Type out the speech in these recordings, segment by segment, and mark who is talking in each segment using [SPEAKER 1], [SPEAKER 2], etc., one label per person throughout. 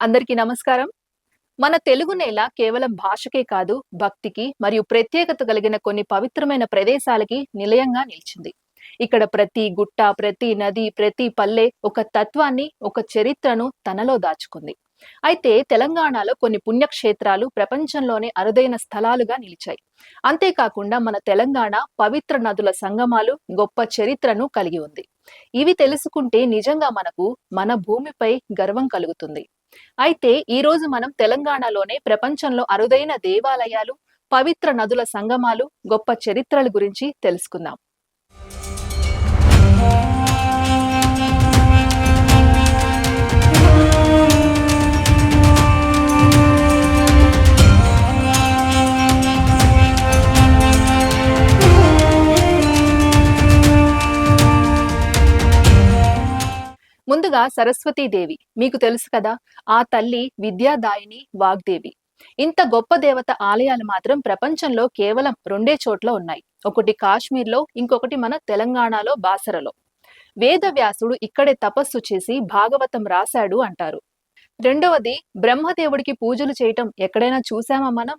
[SPEAKER 1] అందరికీ నమస్కారం. మన తెలుగు నేల కేవలం భాషకే కాదు భక్తికి మరియు ప్రత్యేకత కలిగిన కొన్ని పవిత్రమైన ప్రదేశాలకి నిలయంగా నిలిచింది. ఇక్కడ ప్రతి గుట్ట ప్రతి నది ప్రతి పల్లె ఒక తత్వాన్ని ఒక చరిత్రను తనలో దాచుకుంది. అయితే తెలంగాణలో కొన్ని పుణ్యక్షేత్రాలు ప్రపంచంలోనే అరుదైన స్థలాలుగా నిలిచాయి. అంతేకాకుండా మన తెలంగాణ పవిత్ర నదుల సంగమాలు గొప్ప చరిత్రను కలిగి ఉంది. ఇవి తెలుసుకుంటే నిజంగా మనకు మన భూమిపై గర్వం కలుగుతుంది. అయితే ఈ రోజు మనం తెలంగాణలోనే ప్రపంచంలో అరుదైన దేవాలయాలు పవిత్ర నదుల సంగమాలు గొప్ప చరిత్రల గురించి తెలుసుకుందాం. ముందుగా సరస్వతీదేవి మీకు తెలుసు కదా ఆ తల్లి విద్యాదాయిని వాగ్దేవి. ఇంత గొప్ప దేవత ఆలయాలు మాత్రం ప్రపంచంలో కేవలం రెండే చోట్ల ఉన్నాయి. ఒకటి కాశ్మీర్లో ఇంకొకటి మన తెలంగాణలో బాసరలో. వేదవ్యాసుడు ఇక్కడే తపస్సు చేసి భాగవతం రాశాడు అంటారు. రెండవది బ్రహ్మదేవుడికి పూజలు చేయటం ఎక్కడైనా చూసామా మనం?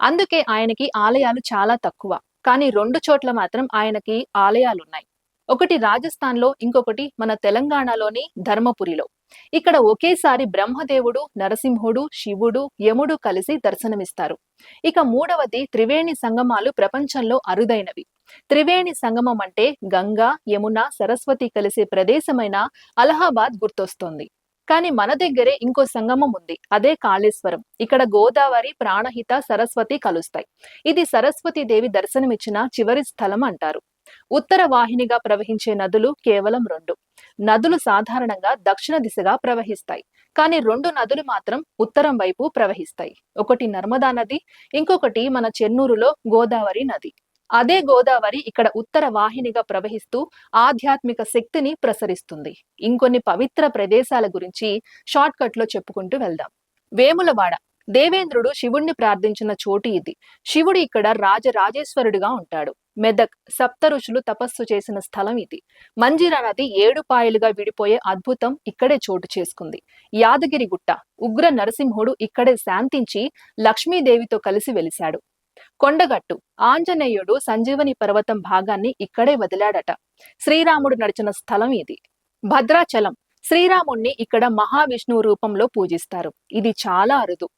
[SPEAKER 1] అందుకే ఆయనకి ఆలయాలు చాలా తక్కువ. కానీ రెండు చోట్ల మాత్రం ఆయనకి ఆలయాలున్నాయి. ఒకటి రాజస్థాన్లో ఇంకొకటి మన తెలంగాణలోని ధర్మపురిలో. ఇక్కడ ఒకేసారి బ్రహ్మదేవుడు నరసింహుడు శివుడు యముడు కలిసి దర్శనమిస్తారు. ఇక మూడవది త్రివేణి సంగమాలు ప్రపంచంలో అరుదైనవి. త్రివేణి సంగమం అంటే గంగా యమున సరస్వతి కలిసే ప్రదేశమైన అలహాబాద్ గుర్తొస్తోంది. కానీ మన దగ్గరే ఇంకో సంగమం ఉంది అదే కాళేశ్వరం. ఇక్కడ గోదావరి ప్రాణహిత సరస్వతి కలుస్తాయి. ఇది సరస్వతి దేవి దర్శనమిచ్చిన చివరి స్థలం అంటారు. ఉత్తర వాహినిగా ప్రవహించే నదులు కేవలం రెండు. నదులు సాధారణంగా దక్షిణ దిశగా ప్రవహిస్తాయి. కానీ రెండు నదులు మాత్రం ఉత్తరం వైపు ప్రవహిస్తాయి. ఒకటి నర్మదా నది ఇంకొకటి మన చెన్నూరులో గోదావరి నది. అదే గోదావరి ఇక్కడ ఉత్తర వాహినిగా ప్రవహిస్తూ ఆధ్యాత్మిక శక్తిని ప్రసరిస్తుంది. ఇంకొన్ని పవిత్ర ప్రదేశాల గురించి షార్ట్ కట్లో చెప్పుకుంటూ వెళ్దాం. వేములవాడ దేవేంద్రుడు శివుణ్ణి ప్రార్థించిన చోటు ఇది. శివుడు ఇక్కడ రాజరాజేశ్వరుడిగా ఉంటాడు. మెదక్ సప్త ఋషులు తపస్సు చేసిన స్థలం ఇది. మంజిరా నది ఏడు పాయలుగా విడిపోయే అద్భుతం ఇక్కడే చోటు చేసుకుంది. యాదగిరి గుట్ట ఉగ్ర నరసింహుడు ఇక్కడే శాంతించి లక్ష్మీదేవితో కలిసి వెలిశాడు. కొండగట్టు ఆంజనేయుడు సంజీవని పర్వతం భాగాన్ని ఇక్కడే వదిలాడట. శ్రీరాముడు నడిచిన స్థలం ఇది. భద్రాచలం శ్రీరాముణ్ణి ఇక్కడ మహావిష్ణువు రూపంలో పూజిస్తారు. ఇది చాలా అరుదు.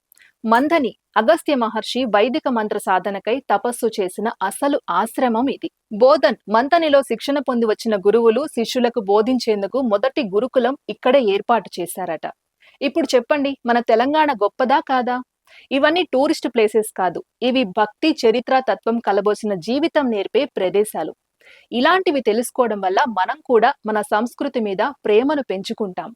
[SPEAKER 1] మంథని అగస్త్య మహర్షి వైదిక మంత్ర సాధనకై తపస్సు చేసిన అసలు ఆశ్రమం ఇది. బోధన్ మంతనిలో శిక్షణ పొంది వచ్చిన గురువులు శిష్యులకు బోధించేందుకు మొదటి గురుకులం ఇక్కడే ఏర్పాటు చేశారట. ఇప్పుడు చెప్పండి మన తెలంగాణ గొప్పదా కాదా? ఇవన్నీ టూరిస్ట్ ప్లేసెస్ కాదు. ఇవి భక్తి చరిత్ర తత్వం కలబోసిన జీవితం నేర్పే ప్రదేశాలు. ఇలాంటివి తెలుసుకోవడం వల్ల మనం కూడా మన సంస్కృతి మీద ప్రేమను పెంచుకుంటాం.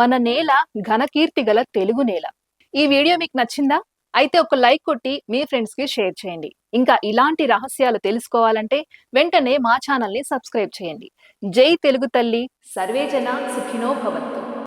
[SPEAKER 1] మన నేల ఘనకీర్తి గల తెలుగు నేల. ఈ వీడియో మీకు నచ్చిందా? అయితే ఒక లైక్ కొట్టి మీ ఫ్రెండ్స్కి షేర్ చేయండి. ఇంకా ఇలాంటి రహస్యాలు తెలుసుకోవాలంటే వెంటనే మా ఛానల్ని సబ్స్క్రైబ్ చేయండి. జై తెలుగు తల్లి. సర్వేజన సుఖినో భవంతు.